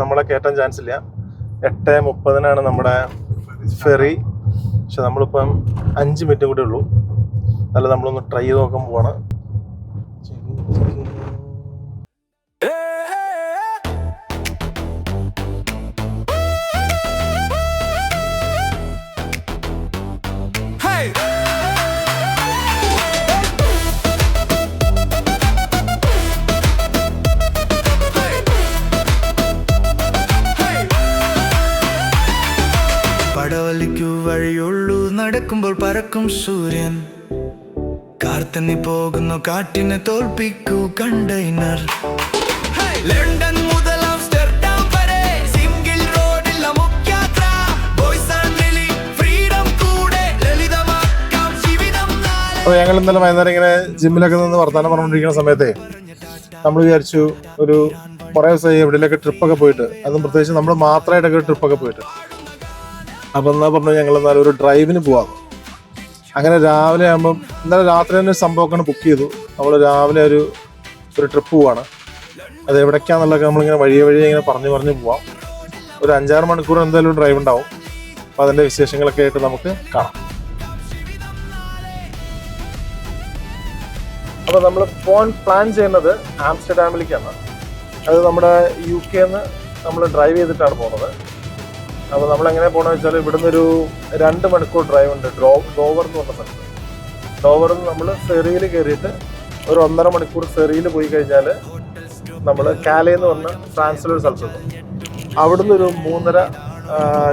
നമ്മളെ കയറ്റാൻ ചാൻസ് ഇല്ല. എട്ട് മുപ്പതിനാണ് നമ്മുടെ ഫെറി പക്ഷെ നമ്മളിപ്പം അഞ്ച് മിനിറ്റ് കൂടെ ഉള്ളൂ. അല്ല നമ്മളൊന്ന് ട്രൈ ചെയ്ത് നോക്കാൻ പോവാണ്. നടക്കുമ്പോൾ സൂര്യൻ. കാർത്തന്നി പോകുന്നു കാറ്റിനെ തോൽപ്പിക്കൂ കണ്ടെയ്നർ. ലണ്ടൻ മുതൽ അപ്പോൾ ഞങ്ങൾ ഇന്നലെ വൈകുന്നേരം ഇങ്ങനെ ജിമ്മിലൊക്കെ നിന്ന് വർത്തമാനം പറഞ്ഞുകൊണ്ടിരിക്കുന്ന സമയത്തേ നമ്മൾ വിചാരിച്ചു ഒരു കുറേ ദിവസമായി എവിടെയൊക്കെ ട്രിപ്പൊക്കെ പോയിട്ട് അതും പ്രത്യേകിച്ച് നമ്മൾ മാത്രമായിട്ടൊക്കെ ട്രിപ്പൊക്കെ പോയിട്ട്. അപ്പം എന്നാ പറഞ്ഞു ഞങ്ങൾ എന്നാലും ഒരു ഡ്രൈവിന് പോവാം. അങ്ങനെ രാവിലെ ആകുമ്പം ഇന്നലെ രാത്രി തന്നെ ഒരു സംഭവമൊക്കെ ബുക്ക് ചെയ്തു. നമ്മൾ രാവിലെ ഒരു ഒരു ട്രിപ്പ് പോവാണ്. അത് എവിടേക്കാന്നുള്ളതൊക്കെ നമ്മളിങ്ങനെ വഴിയെ വഴിയെ ഇങ്ങനെ പറഞ്ഞു പറഞ്ഞു പോവാം. ഒരു അഞ്ചാറ് മണിക്കൂർ എന്തായാലും ഡ്രൈവ് ഉണ്ടാവും. അപ്പം അതിന്റെ വിശേഷങ്ങളൊക്കെ ആയിട്ട് നമുക്ക് കാണാം. അപ്പോൾ നമ്മൾ പോകാൻ പ്ലാൻ ചെയ്യുന്നത് ആംസ്റ്റർഡാമിലേക്കാണ്. അത് നമ്മുടെ യു കെന്ന് നമ്മൾ ഡ്രൈവ് ചെയ്തിട്ടാണ് പോകുന്നത് അപ്പോൾ നമ്മൾ എങ്ങനെ പോകണമെന്ന് വെച്ചാൽ ഇവിടുന്ന് ഒരു രണ്ട് മണിക്കൂർ ഡ്രൈവ് ഉണ്ട്. ഡ്രോ ഡോവർ എന്ന് പറഞ്ഞ സ്ഥലത്ത്. ഡോവറിൽ നിന്ന് നമ്മൾ സെറിയിൽ കയറിയിട്ട് ഒരു ഒന്നര മണിക്കൂർ സെറിയിൽ പോയി കഴിഞ്ഞാൽ നമ്മൾ കാലേന്ന് പറഞ്ഞ ഫ്രാൻസിലൊരു സ്ഥലത്തുണ്ട് അവിടുന്ന് ഒരു മൂന്നര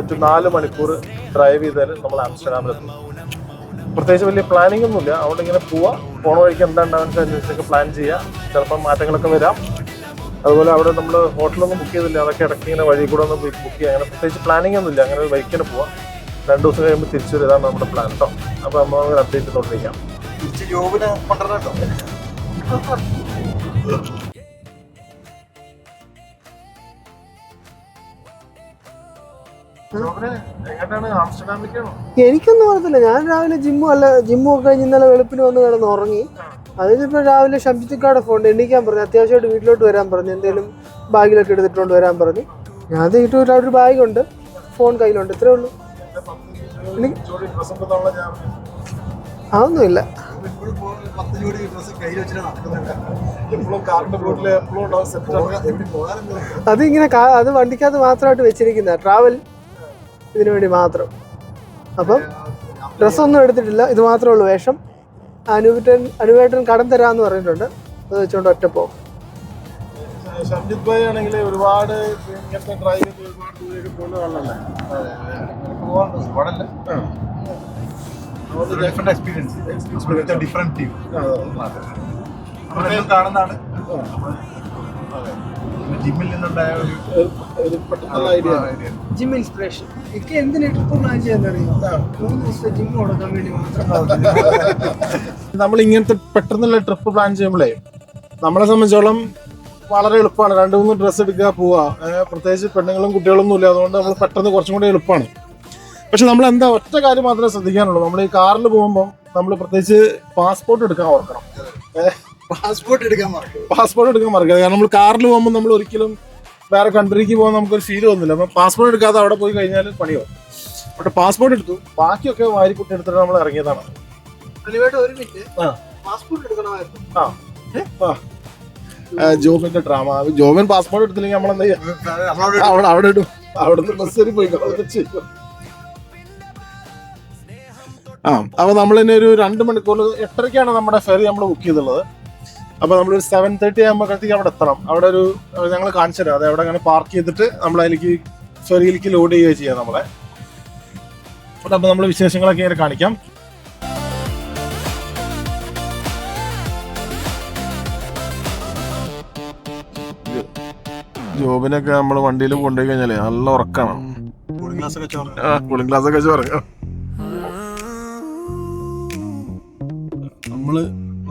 ടു നാല് മണിക്കൂർ ഡ്രൈവ് ചെയ്താൽ നമ്മൾ ആംസ്റ്റർഡാമിലെത്തും പ്രത്യേകിച്ച് വലിയ പ്ലാനിംഗ് ഒന്നുമില്ല. അതുകൊണ്ട് ഇങ്ങനെ പോവാം. പോണ വഴിക്ക് എന്താ അനുസരിച്ചൊക്കെ പ്ലാൻ ചെയ്യാം. ചിലപ്പോൾ മാറ്റങ്ങളൊക്കെ വരാം. അതുപോലെ അവിടെ നമ്മൾ ഹോട്ടലൊന്നും ബുക്ക് ചെയ്തില്ല. അതൊക്കെ ഇടയ്ക്ക് ഇങ്ങനെ വഴി കൂടെ ഒന്ന് ബുക്ക് ചെയ്യാം. അങ്ങനെ പ്രത്യേകിച്ച് പ്ലാനിംഗ് ഒന്നുമില്ല. അങ്ങനെ ഒരു ബൈക്കിന് പോവാം. രണ്ട് ദിവസം കഴിയുമ്പോൾ തിരിച്ചു വരും. ഇതാണ് നമ്മുടെ പ്ലാൻ കേട്ടോ അപ്പോൾ നമ്മൾ അങ്ങനെ അപ്ഡേറ്റ് ചെയ്തോണ്ടിരിക്കാം. തിരിച്ച് ജോബിന് കൊണ്ടുവരണോ എങ്ങോട്ടാണ്? ആംസ്റ്റർഡാമിലേക്കാണോ? എനിക്കൊന്നും അറിയത്തില്ല. ഞാൻ രാവിലെ ജിമ്മും അല്ല ജിമ്മും ഒക്കെ കഴിഞ്ഞ് ഇന്നലെ വെളുപ്പിന് വന്ന് കിടന്ന് ഉറങ്ങി. അതിനിപ്പോൾ രാവിലെ ഷംജിത്തിക്കാടെ ഫോൺ എണീക്കാൻ പറഞ്ഞു. അത്യാവശ്യമായിട്ട് വീട്ടിലോട്ട് വരാൻ പറഞ്ഞു. എന്തെങ്കിലും ബാഗിലൊക്കെ എടുത്തിട്ടുണ്ട് വരാൻ പറഞ്ഞു. ഞാൻ തീട്ട് അവിടെ ഒരു ബാഗുണ്ട്. ഫോൺ കയ്യിലുണ്ട്. ഇത്രേ ഉള്ളൂ. അതൊന്നുമില്ല. അതിങ്ങനെ അത് വണ്ടിക്കകത്ത് മാത്രമായിട്ട് വെച്ചിരിക്കുന്ന. ട്രാവൽ ഇതിനു വേണ്ടി മാത്രം. അപ്പം ഡ്രസ്സൊന്നും എടുത്തിട്ടില്ല. ഇത് മാത്രമേ ഉള്ളൂ വേഷം. അനുവേട്ടൻ അനുവേട്ടൻ കടം തരാന്ന് പറഞ്ഞിട്ടുണ്ട് അത് വെച്ചുകൊണ്ട് ഒറ്റ പോകും ഷംജിത് ഭായ് ആണെങ്കിൽ ഒരുപാട് ഇങ്ങനത്തെ ഡ്രൈവ് ചെയ്ത് ഒരുപാട് ദൂരേക്ക് പോകുന്ന ആളല്ലേ ഒരുപാടല്ല ഡിഫറെന്റ് എക്സ്പീരിയൻസ് ഡിഫറെന്റ് ടീം കാണുന്നതാണ് ജിമ്മിൽ നിന്നുണ്ടായ ഒരു ജിം ഇൻസ്പിറേഷൻ. എനിക്ക് എന്തിനാ ട്രിപ്പ് പ്ലാൻ ചെയ്യാന്നറിയോ മൂന്ന് ദിവസത്തെ ജിം കൊടുക്കാൻ വേണ്ടി മാത്രം നമ്മൾ ഇങ്ങനത്തെ പെട്ടെന്നുള്ള ട്രിപ്പ് പ്ലാൻ ചെയ്യുമ്പോഴേ നമ്മളെ സംബന്ധിച്ചോളം വളരെ എളുപ്പമാണ്. രണ്ട് മൂന്ന് ഡ്രസ്സ് എടുക്കുക പോവുക പ്രത്യേകിച്ച് പെണ്ണുങ്ങളും കുട്ടികളൊന്നും ഇല്ല. അതുകൊണ്ട് നമ്മൾ പെട്ടെന്ന് കുറച്ചും കൂടി എളുപ്പമാണ് പക്ഷെ നമ്മൾ എന്താ ഒറ്റ കാര്യം മാത്രമേ ശ്രദ്ധിക്കാനുള്ളൂ. നമ്മൾ ഈ കാറിൽ പോകുമ്പോൾ നമ്മൾ പ്രത്യേകിച്ച് പാസ്പോർട്ട് എടുക്കാൻ ഓർക്കണം. പാസ്പോർട്ട് എടുക്കാൻ മറക്കരുത്. പാസ്പോർട്ട് എടുക്കാൻ മറക്കരുത്. കാരണം നമ്മൾ കാറിൽ പോകുമ്പോൾ നമ്മൾ ഒരിക്കലും വേറെ കൺട്രിക്ക് പോകാൻ നമുക്കൊരു ഫീൽ വന്നില്ല അപ്പം പാസ്പോർട്ട് എടുക്കാതെ അവിടെ പോയി കഴിഞ്ഞാൽ പണിയോ പക്ഷെ പാസ്പോർട്ട് എടുത്തു. ബാക്കിയൊക്കെ വാരിക്കുട്ടി എടുത്തിട്ട് നമ്മൾ ഇറങ്ങിയതാണ്. ഒരു മിനിറ്റ് പാസ്പോർട്ട് എടുക്കണമായിരുന്നു. ആ. ജോബിന്റെ ഡ്രാമ ജോബിൻ പാസ്പോർട്ട് എടുത്തില്ലെങ്കിൽ നമ്മൾ എന്താ ചെയ്യാം? അവിടെ അവിടെ ഇടും. അവിടുന്ന് ബസ് പോയി ആ അപ്പൊ നമ്മൾ ഇനി ഒരു രണ്ട് മണിക്കൂർ എട്ടരയ്ക്കാണ് നമ്മുടെ ഫെറി നമ്മൾ ബുക്ക് ചെയ്തിട്ടുള്ളത് അപ്പൊ നമ്മൾ ഒരു സെവൻ തേർട്ടി ആകുമ്പോഴത്തേക്ക് അവിടെ എത്തണം. അവിടെ ഒരു ഞങ്ങൾ കാണിച്ചു തരാം അത് അവിടെ അങ്ങനെ പാർക്ക് ചെയ്തിട്ട് നമ്മൾ അതിലേക്ക് ഫെറിയിലേക്ക് ലോഡ് ചെയ്യുകയോ ചെയ്യാം നമ്മളെ. അപ്പൊ നമ്മൾ വിശേഷങ്ങളൊക്കെ ഇങ്ങനെ കാണിക്കാം. ജോബിനൊക്കെ നമ്മൾ വണ്ടിയിൽ കൊണ്ടുപോയി കഴിഞ്ഞാലേ നല്ല ഉറക്കാണ്. കൂളിംഗ് ഗ്ലാസ് ഒക്കെ നമ്മൾ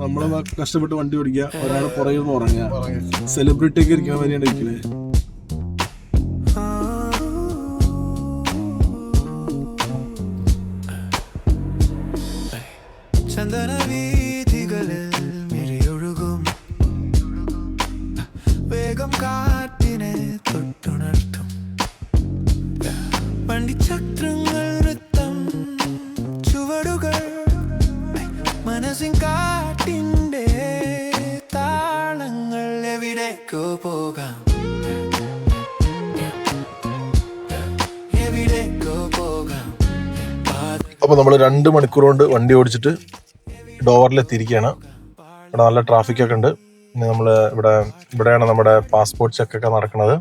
നമ്മളെ കഷ്ടപ്പെട്ട് വണ്ടി ഓടിക്കുക ഒരാൾ പുറകിൽ നിന്ന് ഉറങ്ങുക. സെലിബ്രിറ്റി ഒക്കെ ഇരിക്കാൻ വേണ്ടിയാണ് ഇരിക്കുന്നത് ചന്ദന വേഗം ചുവടുകൾ പോകാം. പോകാം. അപ്പോൾ നമ്മൾ രണ്ട് മണിക്കൂർ കൊണ്ട് വണ്ടി ഓടിച്ചിട്ട് ഡോവറിലെത്തിയിരിക്കുകയാണ്. ഇവിടെ നല്ല ട്രാഫിക്കൊക്കെ ഉണ്ട്. ഇനി നമ്മൾ ഇവിടെ ഇവിടെയാണ് നമ്മുടെ പാസ്പോർട്ട് ചെക്കൊക്കെ നടക്കുന്നത്.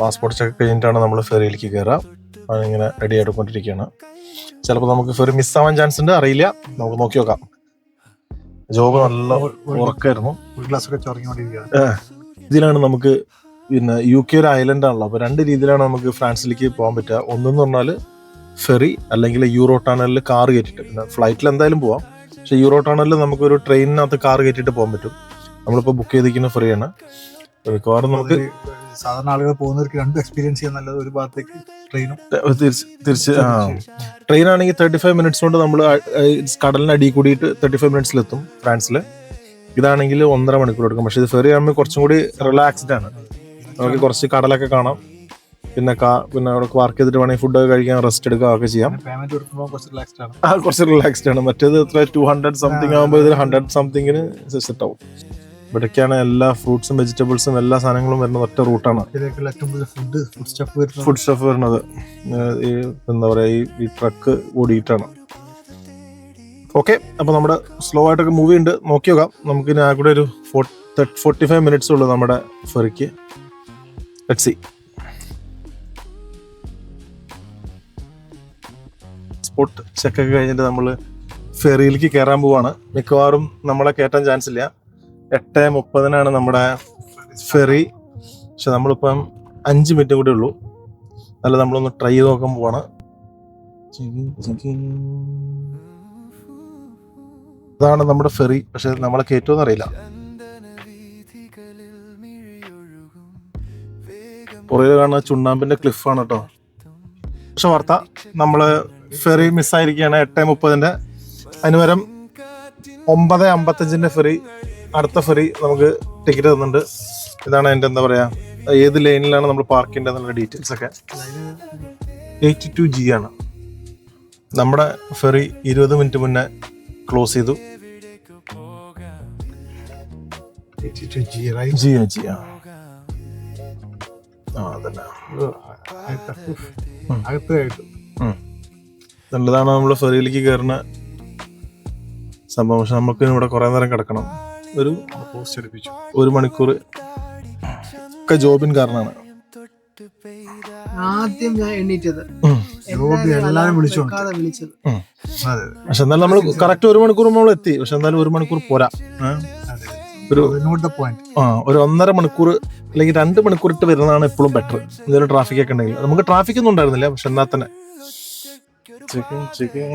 പാസ്പോർട്ട് ചെക്ക് കഴിഞ്ഞിട്ടാണ് നമ്മൾ ഫെറിയിലേക്ക് കയറുക. അതിങ്ങനെ റെഡി ആയിക്കൊണ്ടിരിക്കുകയാണ്. ചിലപ്പോൾ നമുക്ക് ഫെറി മിസ്സാവാൻ ചാൻസ് ഉണ്ട് അറിയില്ല. നമുക്ക് നോക്കി നോക്കാം. ജോബ് നല്ല ഉറക്കായിരുന്നു. ഒരു ഗ്ലാസ് ഒക്കെ ചൊറങ്ങിക്കൊണ്ടിരിക്കുകയാണ് ഇതിലാണ് നമുക്ക് പിന്നെ യു കെ ഒരു ഐലൻഡ് ആണല്ലോ. അപ്പോൾ രണ്ട് രീതിയിലാണ് നമുക്ക് ഫ്രാൻസിലേക്ക് പോകാൻ പറ്റുക. ഒന്നെന്ന് പറഞ്ഞാൽ ഫെറി അല്ലെങ്കിൽ യൂറോ ടണലിൽ കാർ കയറ്റിയിട്ട്. പിന്നെ ഫ്ലൈറ്റിൽ എന്തായാലും പോവാം. പക്ഷെ യൂറോ ടണലിൽ നമുക്കൊരു ട്രെയിനിനകത്ത് കാർ കയറ്റിയിട്ട് പോകാൻ പറ്റും. നമ്മളിപ്പോൾ ബുക്ക് ചെയ്തിരിക്കുന്ന ഫ്രീ ആണ് മിക്കവാറും നമുക്ക് സാധാരണ ആളുകൾ പോകുന്നവർക്ക് രണ്ട് എക്സ്പീരിയൻസ് ചെയ്യാൻ നല്ലത് ഒരു ഭാഗത്തേക്ക് ട്രെയിനും തിരിച്ച് തിരിച്ച് ആ. ട്രെയിൻ ആണെങ്കിൽ തേർട്ടി ഫൈവ് മിനിറ്റ്സ് കൊണ്ട് നമ്മൾ കടലിന് അടി കൂടിയിട്ട് തേർട്ടി ഫൈവ് മിനിറ്റ്സിലെത്തും ഫ്രാൻസിൽ ഇതാണെങ്കിൽ ഒന്നര മണിക്കൂർ എടുക്കും. പക്ഷെ ഇത് ഫെറി ആകുമ്പോൾ കുറച്ചും കൂടി റിലാക്സ്ഡ് ആണ്. നമുക്ക് കുറച്ച് കടലൊക്കെ കാണാം. പിന്നെ കാ പിന്നെ അവിടെ പാർക്ക് ചെയ്തിട്ട് വേണമെങ്കിൽ ഫുഡ് ഒക്കെ കഴിക്കാൻ റെസ്റ്റ് എടുക്കുക ഒക്കെ ചെയ്യാം. പേയ്മെന്റ് കൊടുക്കുമ്പോൾ കുറച്ച് റിലാക്സ്ഡ് ആണ്. ആ കുറച്ച് റിലാക്സ്ഡ് ആണ്. മറ്റേത് എത്ര? ടു ഹൺഡ്രഡ് സംതിങ് ആകുമ്പോൾ ഇതിൽ ഹൺഡ്രഡ് സംതിങ്ങിന് സെറ്റ് ആവും. ഇവിടേക്കാണ് എല്ലാ ഫ്രൂട്ട്സും വെജിറ്റബിൾസും എല്ലാ സാധനങ്ങളും വരുന്ന ഒറ്റ റൂട്ടാണ് ഫുഡ് സ്റ്റഫ് വരുന്നത്. എന്താ പറയുക ഈ ട്രക്ക് ഓടിയിട്ടാണ്. ഓക്കെ അപ്പോൾ നമ്മുടെ സ്ലോ ആയിട്ടൊക്കെ മൂവി ഉണ്ട് നോക്കി നോക്കാം നമുക്ക് ഇനി കൂടെ ഒരു ഫോർട്ടി ഫൈവ് മിനിറ്റ്സ് ഉള്ളൂ നമ്മുടെ ഫെറിക്ക്. ലെറ്റ് സി സ്പോട്ട് ചെക്കൊക്കെ കഴിഞ്ഞിട്ട് നമ്മൾ ഫെറിയിലേക്ക് കയറാൻ പോവാണ്. മിക്കവാറും നമ്മളെ കയറ്റാൻ ചാൻസ് ഇല്ല. എട്ട് മുപ്പതിനാണ് നമ്മുടെ ഫെറി. പക്ഷെ നമ്മളിപ്പം അഞ്ച് മിനിറ്റ് കൂടെ ഉള്ളൂ. അല്ല നമ്മളൊന്ന് ട്രൈ ചെയ്ത് നോക്കാൻ പോവാണ്. ഇതാണ് നമ്മുടെ ഫെറി. പക്ഷെ നമ്മളെ കയറ്റുമെന്ന് അറിയില്ല. പുറകിൽ കാണുന്ന ചുണ്ണാമ്പിന്റെ ക്ലിഫാണ് കേട്ടോ. പക്ഷെ വാർത്ത നമ്മൾ ഫെറി മിസ്സായിരിക്കുകയാണ് എട്ട് മുപ്പതിന്റെ. അതിന് ഒമ്പത് അമ്പത്തഞ്ചിന്റെ ഫെറി അടുത്ത ഫെറി നമുക്ക് ടിക്കറ്റ് തന്നിട്ടുണ്ട്. ഇതാണ് എന്റെ എന്താ പറയാ ഏത് ലൈനിലാണ് നമ്മൾ പാർക്ക് ചെയ്യേണ്ടതെന്നുള്ള ഡീറ്റെയിൽസ് ഒക്കെ. എയ്റ്റി ടു ജി ആണ്. നമ്മുടെ ഫെറി ഇരുപത് മിനിറ്റ് മുന്നേ ക്ലോസ് ചെയ്തു. ആ അതന്നെ നല്ലതാണ് നമ്മൾ ഫെറിയിലേക്ക് കയറുന്ന സംഭവം. പക്ഷെ നമുക്ക് ഇവിടെ കുറെ നേരം കിടക്കണം. ഒരു പോസ്റ്റ് ഒരു മണിക്കൂർ ഒക്കെ ജോബിൻ കാരണമാണ് ആദ്യം ഞാൻ എണ്ണീറ്റത് എല്ലാരും വിളിച്ചത്. പക്ഷെ എന്നാലും നമ്മൾ കറക്റ്റ് ഒരു മണിക്കൂർ നമ്മൾ എത്തി. പക്ഷെ എന്നാലും ഒരു മണിക്കൂർ പോരാ. അതെ. ഒരു നോട്ട് ദ പോയിന്റ് ഒരു ഒന്നര മണിക്കൂർ അല്ലെങ്കിൽ രണ്ട് മണിക്കൂർ ഇട്ട് വരുന്നതാണ് എപ്പോഴും ബെറ്റർ എന്തെങ്കിലും ട്രാഫിക് ഒക്കെ ഉണ്ടെങ്കിൽ. നമുക്ക് ട്രാഫിക് ഒന്നും ഉണ്ടായിരുന്നില്ല. പക്ഷെ എന്നാൽ തന്നെ. ചിക്കൻ ചിക്കൻ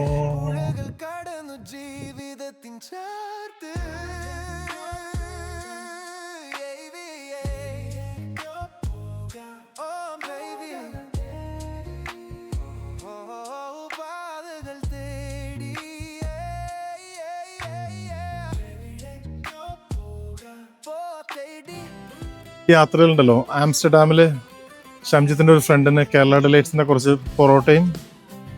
യാത്രകളുണ്ടല്ലോ ആംസ്റ്റർഡാമിൽ ഷംജിത്തിന്റെ ഒരു ഫ്രണ്ടിന് കേരള ഡിലൈറ്റ്സിന്റെ കുറച്ച് പൊറോട്ടയും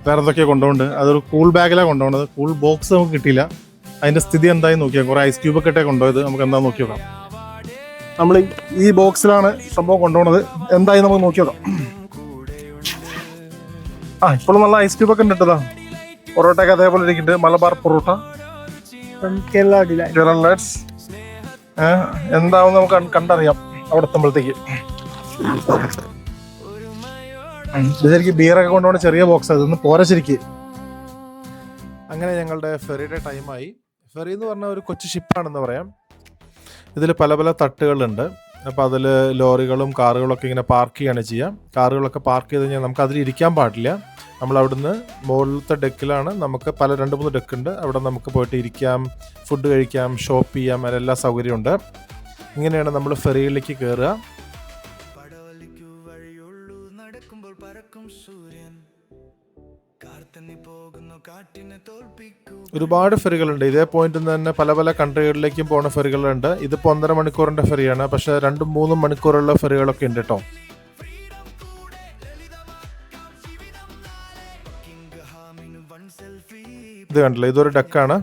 വേറെ ഇതൊക്കെ കൊണ്ടുപോകുന്നുണ്ട്. അതൊരു കൂൾ ബാഗിലാണ് കൊണ്ടുപോകുന്നത്. കൂൾ ബോക്സ് നമുക്ക് കിട്ടിയില്ല. അതിന്റെ സ്ഥിതി എന്തായി നോക്കിയാൽ കുറേ ഐസ് ക്യൂബൊക്കെ ഇട്ടേ കൊണ്ടുപോയത്. നമുക്ക് എന്താ നോക്കി നോക്കാം. നമ്മൾ ഈ ബോക്സിലാണ് സംഭവം കൊണ്ടുപോകുന്നത്. എന്തായി നമുക്ക് നോക്കി നോക്കാം. ആ ഇപ്പോഴും നല്ല ഐസ് ക്യൂബൊക്കെ ഉണ്ട് ഇട്ടതാ പൊറോട്ടയൊക്കെ അതേപോലെ ഇരിക്കുന്നുണ്ട്. മലബാർ പൊറോട്ട. കേരള ഡിലൈറ്റ്സ് എന്താവും നമുക്ക് കണ്ടറിയാം. അവിടെ എത്തുമ്പോഴത്തേക്ക്. ബിയറൊക്കെ കൊണ്ടുപോകണ ചെറിയ ബോക്സ് അതൊന്ന് പോരാ ശരിക്ക്. അങ്ങനെ ഞങ്ങളുടെ ഫെറിയുടെ ടൈമായി ഫെറി എന്ന് പറഞ്ഞ ഒരു കൊച്ചു ഷിപ്പാണെന്ന് പറയാം. ഇതിൽ പല പല തട്ടുകളുണ്ട്. അപ്പോൾ അതിൽ ലോറികളും കാറുകളൊക്കെ ഇങ്ങനെ പാർക്ക് ചെയ്യാണ് ചെയ്യാം. കാറുകളൊക്കെ പാർക്ക് ചെയ്ത് കഴിഞ്ഞാൽ നമുക്ക് അതിൽ ഇരിക്കാൻ പാടില്ല. നമ്മൾ അവിടുന്ന് മുകളിലത്തെ ഡെക്കിലാണ് നമുക്ക് പല രണ്ട് മൂന്ന് ഡെക്ക് ഉണ്ട്. അവിടെ നമുക്ക് പോയിട്ട് ഇരിക്കാം ഫുഡ് കഴിക്കാം ഷോപ്പ് ചെയ്യാം അതിലെല്ലാ സൗകര്യമുണ്ട്. ഇങ്ങനെയാണ് നമ്മൾ ഫെറിയിലേക്ക് കയറുക ഒരുപാട് ഫെറികളുണ്ട്. ഇതേ പോയിന്റ് തന്നെ പല പല കൺട്രികളിലേക്കും പോകുന്ന ഫെറികളുണ്ട്. ഇതിപ്പോ ഒന്നര മണിക്കൂറിന്റെ ഫെറിയാണ്. പക്ഷെ രണ്ടും മൂന്നും മണിക്കൂറുള്ള ഫെറികളൊക്കെ ഉണ്ട് കേട്ടോ. ഇത് കണ്ടില്ല? ഇതൊരു ഡക്കാണ്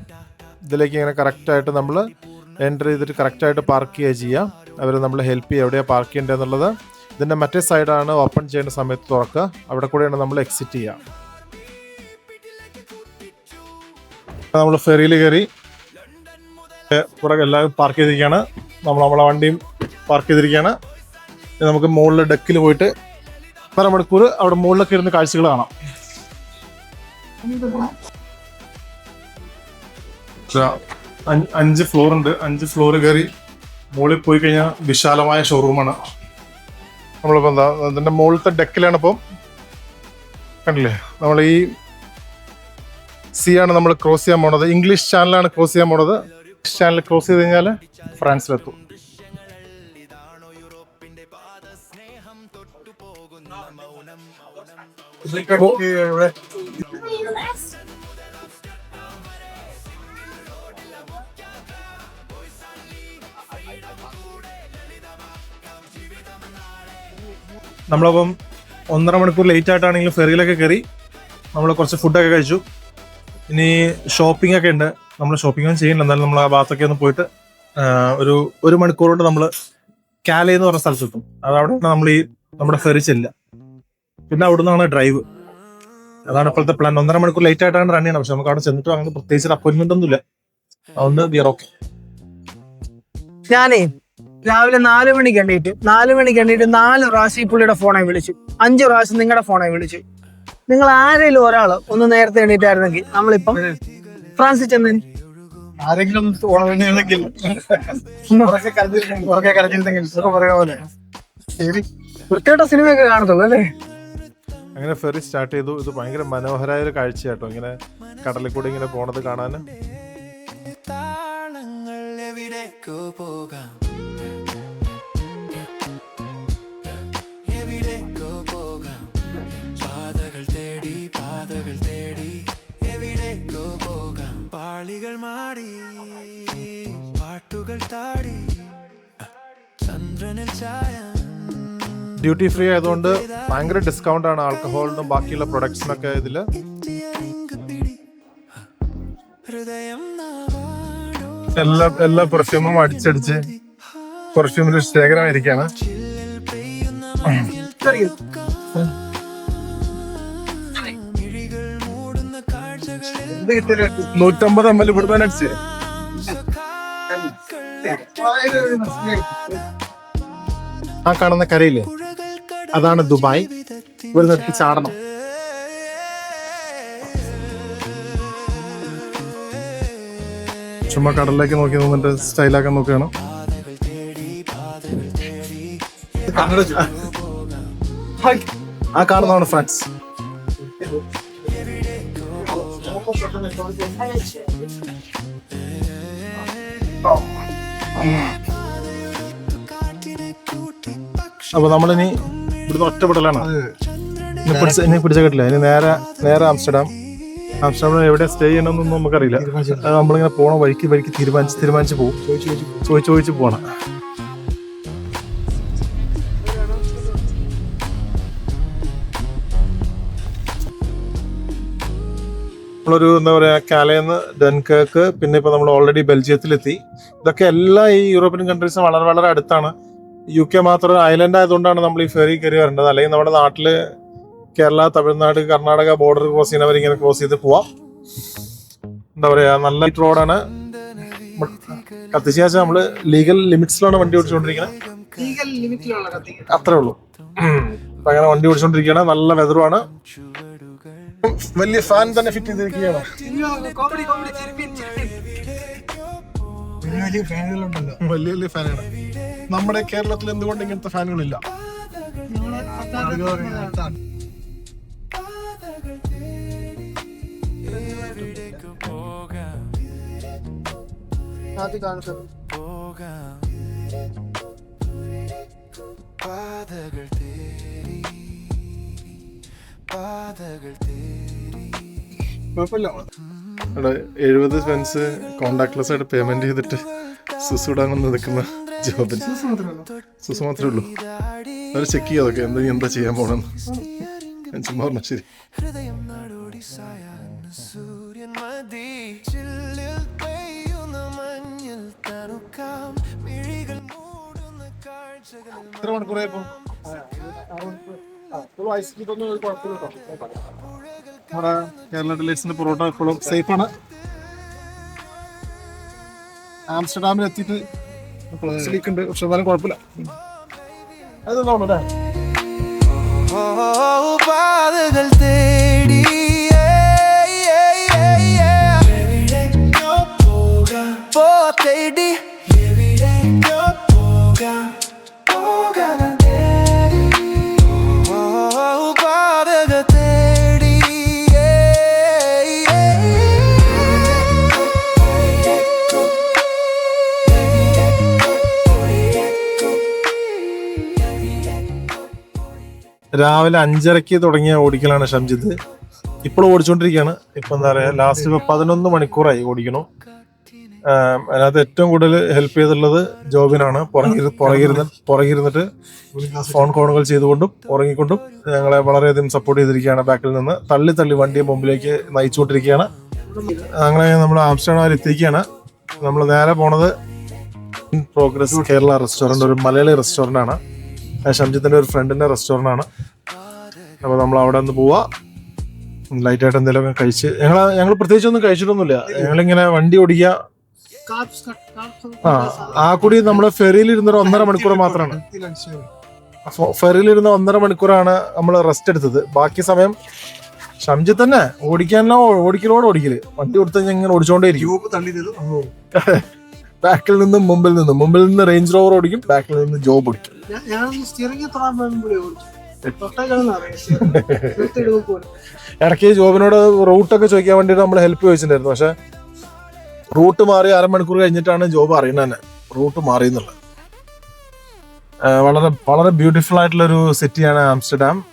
ഇതിലേക്ക് ഇങ്ങനെ കറക്റ്റായിട്ട് നമ്മൾ എന്റർ ചെയ്തിട്ട് കറക്റ്റായിട്ട് പാർക്ക് ചെയ്യുക ചെയ്യുക അവർ നമ്മൾ ഹെൽപ്പ് ചെയ്യുക. എവിടെയാണ് പാർക്ക് ചെയ്യേണ്ടത് എന്നുള്ളത് ഇതിന്റെ മറ്റേ സൈഡാണ് ഓപ്പൺ ചെയ്യേണ്ട സമയത്ത് തുറക്കുക. അവിടെ കൂടെയാണ് നമ്മൾ എക്സിറ്റ് ചെയ്യുക. നമ്മൾ ഫെറിയിൽ കയറി പുറകെ എല്ലാവരും പാർക്ക് ചെയ്തിരിക്കുകയാണ്. നമ്മൾ നമ്മളെ വണ്ടിയും പാർക്ക് ചെയ്തിരിക്കുകയാണ്. നമുക്ക് മുകളിൽ ഡെക്കിൽ പോയിട്ട് പല മണിക്കൂർ അവിടെ മുകളിലൊക്കെ ഇരുന്ന് കാഴ്ചകൾ കാണാം. ഇതാ, അഞ്ച് അഞ്ച് ഫ്ലോർ ഉണ്ട്. അഞ്ച് ഫ്ലോർ കയറി മുകളിൽ പോയി കഴിഞ്ഞാൽ വിശാലമായ ഷോറൂമാണ് നമ്മളിപ്പോൾ എന്താ അതിന്റെ മുകളിലത്തെ ഡെക്കിലാണ് ഇപ്പം. കണ്ടില്ലേ? നമ്മൾ ഈ സി ആണ് നമ്മൾ ക്രോസ് ചെയ്യാൻ പോണത്. ഇംഗ്ലീഷ് ചാനലാണ് ക്രോസ് ചെയ്യാൻ പോണത്. ഇംഗ്ലീഷ് ചാനൽ ക്രോസ് ചെയ്ത് കഴിഞ്ഞാൽ ഫ്രാൻസിലെത്തും. നമ്മളപ്പം ഒന്നര മണിക്കൂർ ലേറ്റ് ആയിട്ടാണെങ്കിലും ഫെറിയിലൊക്കെ കയറി നമ്മൾ കുറച്ച് ഫുഡൊക്കെ കഴിച്ചു. ഇനി ഷോപ്പിംഗ് ഒക്കെ ഉണ്ട്. നമ്മൾ ഷോപ്പിംഗ് ഒന്നും ചെയ്യുന്നില്ല എന്നാലും നമ്മൾ ആ ഭാഗത്തൊക്കെ ഒന്ന് പോയിട്ട് ഒരു ഒരു മണിക്കൂർ കൊണ്ട് നമ്മൾ കാലേ എന്ന് പറഞ്ഞ സ്ഥലത്തെത്തും. അതവിടെ നമ്മൾ ഈ നമ്മുടെ ഫെറി ചെല്ല പിന്നെ അവിടെ നിന്നാണ് ഡ്രൈവ് അതാണ് ഇപ്പോഴത്തെ പ്ലാൻ ഒന്നര മണിക്കൂർ ലേറ്റ് ആയിട്ടാണ് റൺ ചെയ്യണം പക്ഷെ നമുക്ക് അവിടെ ചെന്നിട്ട് അങ്ങനെ പ്രത്യേകിച്ച് അപ്പോയിന്റ്മെന്റ് ഒന്നുമില്ല. അതുകൊണ്ട് വിയർ ഓക്കെ ഞാനേ രാവിലെ നാല് മണിക്ക് എണ്ണീറ്റ് നാല് മണിക്ക് എണ്ണീറ്റ് നാല് പ്രാവശ്യം ഈ പുള്ളിയുടെ ഫോണെ വിളിച്ചു. അഞ്ച് പ്രാവശ്യം നിങ്ങളുടെ ഫോണെ വിളിച്ചു. നിങ്ങൾ ആരെങ്കിലും ഒരാൾ ഒന്ന് നേരത്തെ എണ്ണീറ്റായിരുന്നെങ്കിൽ നമ്മളിപ്പം ഫ്രാൻസിൽ ചെന്നു ആരെങ്കിലും ഉണർന്നെങ്കിൽ വൃത്തിയായിട്ട സിനിമയൊക്കെ കാണത്തുള്ളൂ അല്ലേ? അങ്ങനെ ഫെറി സ്റ്റാർട്ട് ചെയ്തു. ഇത് ഭയങ്കര മനോഹരമായ ഒരു കാഴ്ചയാട്ടോ ഇങ്ങനെ കടലിൽ കൂടി ഇങ്ങനെ പോണത് കാണാൻ താളങ്ങൾ എവിടേക്കോ പോകാം? താടി ചന്ദ്രനിൽ ചായ ഡ്യൂട്ടി ഫ്രീ ആയതുകൊണ്ട് ഭയങ്കര ഡിസ്കൗണ്ട് ആണ് ആൽക്കഹോളിനും ബാക്കിയുള്ള പ്രൊഡക്ട്സിനൊക്കെ ഇതിൽ. എല്ലാ എല്ലാ പെർഫ്യൂമും അടിച്ചടിച്ച് പെർഫ്യൂമിന്റെ ശേഖരമായിരിക്കാണ്. നൂറ്റമ്പത് എം എൽ ഇവിടുന്ന് അടിച്ച് ആ കാണുന്ന കരയില്ലേ? അതാണ് ദുബായ്. ഇവിടെ നിർത്തി ചാടണം. ചുമ്മാ കടലിലേക്ക് നോക്കി നിന്നിട്ട് സ്റ്റൈലാക്കാൻ നോക്കുകയാണ്. ആ കാണുന്നതാണ് ഫ്രാൻസ് അപ്പൊ നമ്മളിനി ഇവിടുന്ന് ഒറ്റപ്പെടലാണ്. ഇനി പിടിച്ച കിട്ടില്ല ഇനി നേരെ നേരെ ആംസ്റ്റർഡാം. ആംസ്റ്റർഡാം എവിടെ സ്റ്റേ ചെയ്യണമെന്നൊന്നും നമുക്കറിയില്ല. നമ്മളിങ്ങനെ പോണ വഴിക്ക് വഴിക്ക് തീരുമാനിച്ച് തീരുമാനിച്ച് പോകും ചോദിച്ച് ചോദിച്ച് പോകണം നമ്മളൊരു എന്താ പറയാ കാലയെന്ന് ഡെൻകേക്ക് പിന്നെ ഇപ്പോൾ നമ്മൾ ഓൾറെഡി ബെൽജിയത്തിലെത്തി. ഇതൊക്കെ എല്ലാ ഈ യൂറോപ്യൻ കൺട്രീസും വളരെ വളരെ അടുത്താണ്. യു കെ മാത്രം ഐലൻഡ് ആയതുകൊണ്ടാണ് നമ്മൾ ഈ ഫെറി കയറി വരേണ്ടത്. അല്ലെങ്കിൽ നമ്മുടെ നാട്ടിൽ കേരള തമിഴ്നാട് കർണാടക ബോർഡർ ക്രോസ് ചെയ്യുന്നവർ ഇങ്ങനെ ക്രോസ് ചെയ്ത് പോവാം. എന്താ പറയാ നല്ല റോഡാണ് കത്തിച്ചാച്ച നമ്മൾ ലീഗൽ ലിമിറ്റ്സിലാണ് വണ്ടി ഓടിച്ചുകൊണ്ടിരിക്കുന്നത്. അത്രേ ഉള്ളൂ. അപ്പൊ അങ്ങനെ വണ്ടി ഓടിച്ചുകൊണ്ടിരിക്കുകയാണ്. നല്ല വെതറുമാണ് വലിയ ഫാൻ തന്നെ ഫിറ്റ് ചെയ്തിരിക്കുകയാണ്. വലിയ വലിയ ഫാനുകളുണ്ടല്ലോ. വലിയ വലിയ ഫാനാണ് നമ്മുടെ കേരളത്തിൽ എന്തുകൊണ്ട് ഇങ്ങനത്തെ ഫാനുകളില്ല? പാതകൾ തേടി പാതകൾ തേടി കുഴപ്പമില്ല. എഴുപത് പെൻസ് കോണ്ടാക്ട്ലെസ് ആയിട്ട് പേയ്മെന്റ് ചെയ്തിട്ട് സുസുടാങ്ങൊന്ന് നിൽക്കുന്ന ജോബിൽ സുസ് മാത്രമേ ഉള്ളൂ. അവർ ചെക്ക് ചെയ്യാം അതൊക്കെ? എന്താ എന്താ ചെയ്യാൻ പോണെന്ന്? ഞാൻ ചുമ്മാ പറഞ്ഞു ശരി. സൂര്യൻ മതി ചില്ലിൽ പെയ്യുന്ന മഞ്ഞിൽ തണുക്കാം കുഴപ്പമില്ല കേട്ടോ. നമ്മുടെ കേരള ഡിലൈറ്റ്സിന്റെ പൊറോട്ട ഇപ്പോഴും സേഫ് ആണ് ആംസ്റ്റർഡാമിൽ എത്തിയിട്ട് ഉണ്ട് പക്ഷെ എന്നാലും കുഴപ്പമില്ല. അത് തോന്നുന്നു അല്ലേ? രാവിലെ അഞ്ചരക്ക് തുടങ്ങിയ ഓടിക്കലാണ് ഷംജിത്ത്. ഇപ്പോൾ ഓടിച്ചുകൊണ്ടിരിക്കുകയാണ് ഇപ്പൊ എന്താ പറയാ ലാസ്റ്റ് ഇപ്പോൾ പതിനൊന്ന് മണിക്കൂറായി ഓടിക്കണു. അതിനകത്ത് ഏറ്റവും കൂടുതൽ ഹെൽപ്പ് ചെയ്തിട്ടുള്ളത് ജോബിനാണ്. പുറകിൽ പുറകിരുന്ന് പുറകിരുന്നിട്ട് ഫോൺ കോളുകൾ ചെയ്തുകൊണ്ടും ഉറങ്ങിക്കൊണ്ടും ഞങ്ങളെ വളരെയധികം സപ്പോർട്ട് ചെയ്തിരിക്കുകയാണ് ബാക്കിൽ നിന്ന്. തള്ളി തള്ളി വണ്ടിയെ മുമ്പിലേക്ക് നയിച്ചുകൊണ്ടിരിക്കുകയാണ്. അങ്ങനെ നമ്മൾ ആംസ്റ്റർഡാമിൽ എത്തിക്കുകയാണ്. നമ്മൾ നേരെ പോണത് പ്രോഗ്രസ് കേരള റെസ്റ്റോറന്റ് ഒരു മലയാളി റെസ്റ്റോറന്റ് ആണ്. അത് ഷംജിത്തിന്റെ ഒരു ഫ്രണ്ടിന്റെ റെസ്റ്റോറന്റ് ആണ്. അപ്പൊ നമ്മൾ അവിടെ നിന്ന് പോവാ. ലൈറ്റ് ആയിട്ട് എന്തെങ്കിലുമൊക്കെ കഴിച്ച്. ഞങ്ങൾ ഞങ്ങൾ പ്രത്യേകിച്ച് ഒന്നും കഴിച്ചിട്ടൊന്നുമില്ല. ഞങ്ങളിങ്ങനെ വണ്ടി ഓടിക്കുക. ആ ആ കൂടി നമ്മുടെ ഫെറിയിൽ ഇരുന്നൊരു ഒന്നര മണിക്കൂർ മാത്രമാണ്. ഫെറിയിൽ ഇരുന്ന ഒന്നര മണിക്കൂറാണ് നമ്മൾ റെസ്റ്റ് എടുത്തത്. ബാക്കി സമയം ഷംജി തന്നെ ഓടിക്കാനോ ഓടിക്കലോട് ഓടിക്കൽ. വണ്ടി കൊടുത്ത് ഇങ്ങനെ ഓടിച്ചോണ്ടേ ഇരിക്കും. ബാക്കിൽ നിന്നും മുമ്പിൽ നിന്നും. മുമ്പിൽ നിന്ന് റേഞ്ച് റോവർ ഓടിക്കും ബാക്കിൽ നിന്ന് ജോബ് ഓടിക്കും. ഇടയ്ക്ക് ജോബിനോട് റൂട്ടൊക്കെ ചോദിക്കാൻ വേണ്ടിയിട്ട് നമ്മൾ ഹെൽപ്പ് ചോദിച്ചിട്ടുണ്ടായിരുന്നു. പക്ഷെ റൂട്ട് മാറി അരമണിക്കൂർ കഴിഞ്ഞിട്ടാണ് ജോബ് അറിയണത് തന്നെ. റൂട്ട് മാറി എന്നുള്ളത്. വളരെ വളരെ ബ്യൂട്ടിഫുൾ ആയിട്ടുള്ള ഒരു സിറ്റിയാണ് ആംസ്റ്റർഡാം.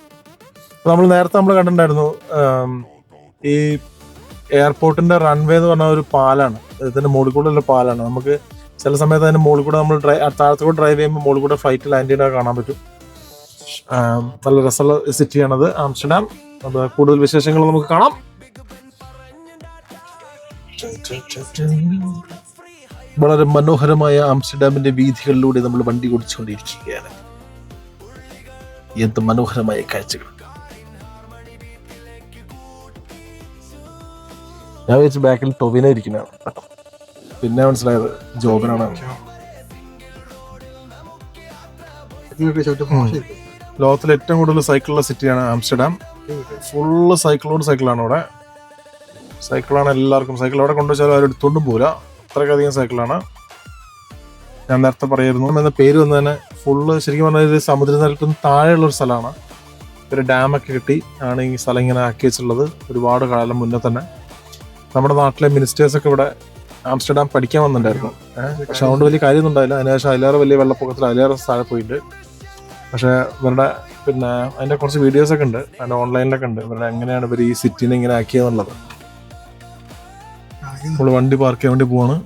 നമ്മൾ നേരത്തെ നമ്മൾ കണ്ടിട്ടുണ്ടായിരുന്നു ഈ എയർപോർട്ടിന്റെ റൺവേ എന്ന് പറഞ്ഞ ഒരു പാലാണ്. ഇതിന്റെ മുകളിൽ കൂടെ ഉള്ള പാലാണ്. നമുക്ക് ചില സമയത്ത് അതിന്റെ മുകളിൽ കൂടെ നമ്മൾ ഡ്രൈ കൂടെ ഡ്രൈവ് ചെയ്യുമ്പോൾ മുകളിൽ കൂടെ ഫ്ലൈറ്റ് ലാൻഡ് ചെയ്യുന്നത് കാണാൻ പറ്റും. നല്ല രസമുള്ള സിറ്റിയാണത് ആംസ്റ്റർഡാം. അത് കൂടുതൽ വിശേഷങ്ങൾ നമുക്ക് കാണാം. വളരെ മനോഹരമായ ആംസ്റ്റർഡാമിന്റെ വീഥികളിലൂടെ നമ്മൾ വണ്ടി ഓടിച്ചുകൊണ്ടിരിക്കുകയാണ്. എന്ത് മനോഹരമായ കാഴ്ചകൾ. ഞാൻ വിചാരിച്ചു ബാക്കിൽ ടൊവിന ഇരിക്കുന്നതാണ് പിന്നെ മനസ്സിലായത് ജോബിനാണ് ലോകത്തിലെ ഏറ്റവും കൂടുതൽ സൈക്കിളുള്ള സിറ്റിയാണ് ആംസ്റ്റർഡാം. ഫുള്ള് സൈക്കിളോട് സൈക്കിളാണ് അവിടെ. സൈക്കിളാണ് എല്ലാവർക്കും. സൈക്കിൾ അവിടെ കൊണ്ടുവച്ചാലും അവർ എടുത്തുകൊണ്ടും പോരാ അത്രയ്ക്കധികം സൈക്കിളാണ് ഞാൻ നേരത്തെ പറയായിരുന്നു. എന്ന പേര് വന്ന് തന്നെ ഫുള്ള് ശരിക്കും പറഞ്ഞാൽ ഇത് സമുദ്രനിരപ്പിന് താഴെയുള്ള ഒരു സ്ഥലമാണ്. ഒരു ഡാമൊക്കെ കിട്ടി ആണ് ഈ സ്ഥലം ഇങ്ങനെ ആക്കി വെച്ചിട്ടുള്ളത് ഒരുപാട് കാലം മുന്നേ തന്നെ. നമ്മുടെ നാട്ടിലെ മിനിസ്റ്റേഴ്സൊക്കെ ഇവിടെ ആംസ്റ്റർഡാം പഠിക്കാൻ വന്നിട്ടുണ്ടായിരുന്നു. പക്ഷെ അതുകൊണ്ട് വലിയ കാര്യമൊന്നും ഉണ്ടായില്ല. അതിനുശേഷം അതിലേറെ വലിയ വെള്ളപ്പൊക്കത്തിൽ അതിലേറെ സ്ഥലം പോയിട്ടുണ്ട് പക്ഷേ ഇവരുടെ പിന്നെ അതിന്റെ കുറച്ച് വീഡിയോസ് ഒക്കെ ഉണ്ട്. അതിന്റെ ഓൺലൈനിലൊക്കെ ഉണ്ട്. ഇവരുടെ എങ്ങനെയാണ് ഇവർ ഈ സിറ്റിനെ ഇങ്ങനെ ആക്കിയെന്നുള്ളത് നമ്മൾ വണ്ടി പാർക്ക് ചെയ്യാൻ വേണ്ടി പോവാണ്.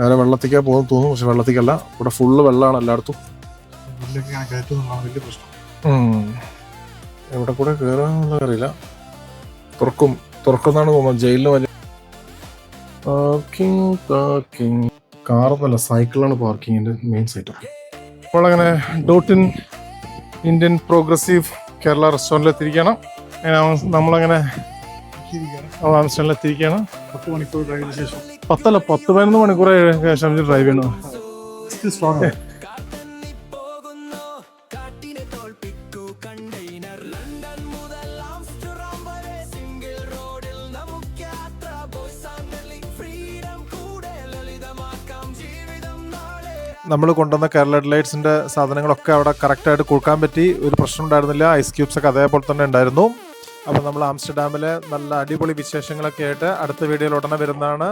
വേറെ വെള്ളത്തിക്കാ പോകുന്നു തോന്നുന്നു. പക്ഷെ വെള്ളത്തേക്കല്ല. ഇവിടെ ഫുള്ള് വെള്ളമാണ് എല്ലായിടത്തും. എവിടെ കൂടെ കയറാന്നുള്ള അറിയില്ല. തുറക്കും. തുറക്കുന്നാണ് തോന്നുന്നത്. ജയിലിന് വലിയ പാർക്കിംഗ് പാർക്കിംഗ് കാറൊന്നുമല്ല സൈക്കിളാണ് പാർക്കിങ്ങിന്റെ മെയിൻ സൈറ്റ് അപ്പോൾ അങ്ങനെ ഡോട്ടിൻ ഇന്ത്യൻ പ്രോഗ്രസീവ് കേരള റെസ്റ്റോറന്റിൽ എത്തിയിരിക്കണം അങ്ങനെ നമ്മളങ്ങനെ എത്തിയിരിക്കുകയാണ് പത്ത് മണിക്കൂർ ഡ്രൈവിന് ശേഷം. പത്തല്ല പത്ത് പതിനൊന്ന് മണിക്കൂർ ശേഷം ഡ്രൈവ് ചെയ്യണം സ്ട്രോങ് നമ്മൾ കൊണ്ടുവന്ന കേരള ഡിലൈറ്റ്സിന്റെ സാധനങ്ങളൊക്കെ അവിടെ കറക്റ്റായിട്ട് കൊടുക്കാൻ പറ്റി. ഒരു പ്രശ്നം ഉണ്ടായിരുന്നില്ല. ഐസ് ക്യൂബ്സ് ഒക്കെ അതേപോലെ തന്നെ ഉണ്ടായിരുന്നു. അപ്പോൾ നമ്മൾ ആംസ്റ്റർഡാമിലെ നല്ല അടിപൊളി വിശേഷങ്ങളൊക്കെ ആയിട്ട് അടുത്ത വീഡിയോയിൽ ഉടനെ വരുന്നതാണ്.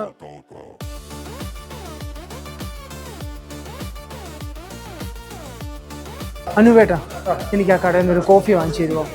അനുവേട്ടാ എനിക്ക് ആ കടയിൽ നിന്ന് ഒരു കോഫി വാങ്ങിച്ചു തരുമോ?